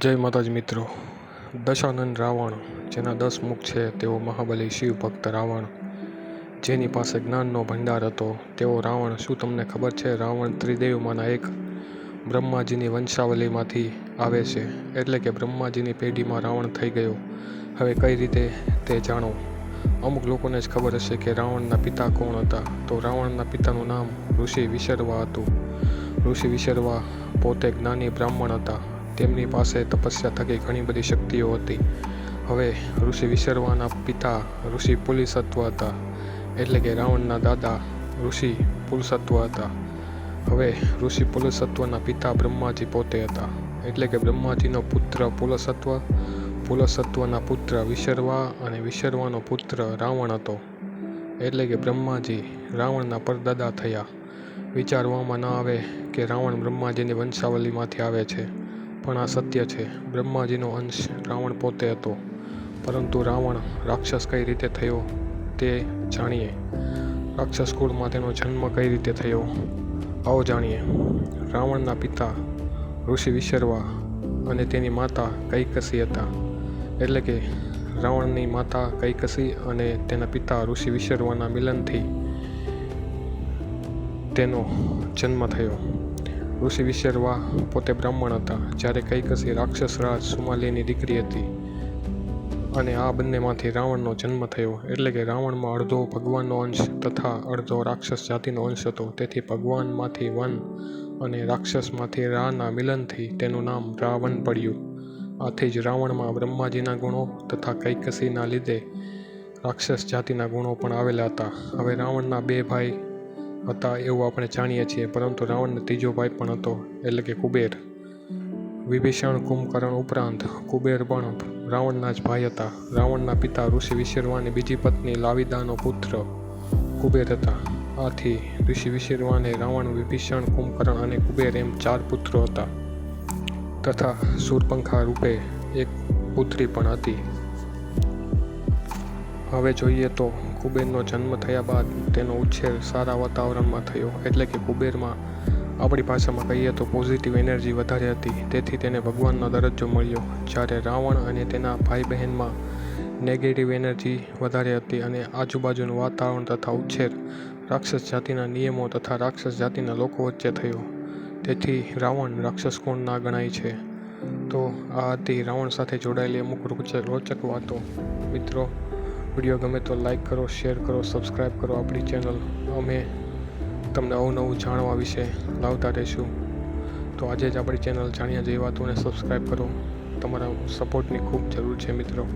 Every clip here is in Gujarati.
જય માતાજી મિત્રો. દશાનંદ રાવણ, જેના દસ મુખ છે, તેઓ મહાબલી શિવ ભક્ત રાવણ. જેની પાસે જ્ઞાનનો ભંડાર હતો, તેઓ રાવણ, શું તમને ખબર છે? રાવણ ત્રિદેવમાંના એક બ્રહ્માજીની વંશાવલીમાંથી આવે છે, એટલે કે બ્રહ્માજીની પેઢીમાં રાવણ થઈ ગયો. હવે કઈ રીતે તે જાણો? અમુક લોકોને જ ખબર હશે કે રાવણના પિતા કોણ હતા. તો રાવણના પિતાનું નામ ઋષિ વિશર્વા હતું. ઋષિ વિશર્વા પોતે જ્ઞાની બ્રાહ્મણ હતા. તેમની પાસે તપસ્યા થકી ઘણી બધી શક્તિઓ હતી. હવે ઋષિ વિશર્વાના પિતા ઋષિ પુલિસત્વ હતા. એટલે કે રાવણના દાદા ઋષિ પુલસત્વ હતા. હવે ઋષિ પુલસત્વના પિતા બ્રહ્માજી પોતે હતા. એટલે કે બ્રહ્માજીનો પુત્ર પુલસત્વ, પુલસત્વના પુત્ર વિશર્વા અને વિશર્વાનો પુત્ર રાવણ હતો. એટલે કે બ્રહ્માજી રાવણના પરદાદા થયા. વિચારવામાં ન આવે કે રાવણ બ્રહ્માજીની વંશાવલીમાંથી આવે છે. પણ આ સત્ય છે. બ્રહ્માજીનો અંશ રાવણ પોતે હતો. પરંતુ રાવણ રાક્ષસ કઈ રીતે થયો તે જાણીએ. રાક્ષસ કુળમાં તેનો જન્મ કઈ રીતે થયો આવો જાણીએ. રાવણના પિતા ઋષિ વિશર્વા અને તેની માતા કૈકસી હતા. એટલે કે રાવણની માતા કૈકસી અને તેના પિતા ઋષિ વિશર્વાના મિલનથી તેનો જન્મ થયો. ઋષિ વિશેરવા પોતે બ્રાહ્મણ હતા, જ્યારે કૈકસી રાક્ષસ રાજ સુમાલીની દીકરી હતી. અને આ બંનેમાંથી રાવણનો જન્મ થયો, એટલે કે રાવણમાં અડધો ભગવાનનો અંશ તથા અડધો રાક્ષસ જાતિનો અંશ હતો. તેથી ભગવાનમાંથી વન અને રાક્ષસમાંથી રાના મિલનથી તેનું નામ રાવણ પડ્યું. આથી જ રાવણમાં બ્રહ્માજીના ગુણો તથા કૈકસીના લીધે રાક્ષસ જાતિના ગુણો પણ આવેલા હતા. હવે રાવણના બે ભાઈ હતા એવું આપણે જાણીએ છીએ, પરંતુ રાવણનો ત્રીજો ભાઈ પણ હતો, એટલે કે કુબેર. વિભીષણ કુંભકર્ણ ઉપરાંત કુબેર પણ રાવણના જ ભાઈ હતા. રાવણના પિતા ઋષિ વિશર્વાની બીજી પત્ની લાવિદાનો પુત્ર કુબેર હતા. આથી ઋષિ વિશર્વાને રાવણ, વિભીષણ, કુંભકર્ણ અને કુબેર એમ ચાર પુત્રો હતા. તથા સૂરપંખા રૂપે એક પુત્રી પણ હતી. હવે જોઈએ તો કુબેરનો જન્મ થયા બાદ તેનો ઉછેર સારા વાતાવરણમાં થયો. એટલે કે કુબેરમાં આપણી ભાષામાં કહીએ તો પોઝિટિવ એનર્જી વધારે હતી. તેથી તેને ભગવાનનો દરજ્જો મળ્યો. જ્યારે રાવણ અને તેના ભાઈ બહેનમાં નેગેટિવ એનર્જી વધારે હતી અને આજુબાજુનું વાતાવરણ તથા ઉછેર રાક્ષસ જાતિના નિયમો તથા રાક્ષસ જાતિના લોકો વચ્ચે થયો. તેથી રાવણ રાક્ષસ કોણના ગણાય છે? તો આ હતી રાવણ સાથે જોડાયેલી અમુક રોચક વાતો. મિત્રો વીડિયો ગમે તો લાઈક કરો, શેર કરો સબસ્ક્રાઈબ કરો આપણી ચેનલ. અમે તમને અવનવું જાણવા વિશે લાવતા રહીશું. તો આજે જ આપણી ચેનલ જાણ્યા જેવી વાતોને સબસ્ક્રાઈબ કરો. તમારા સપોર્ટની ખૂબ જરૂર છે મિત્રો.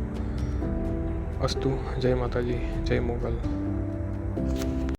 અસ્તુ, જય માતાજી, જય મોગલ.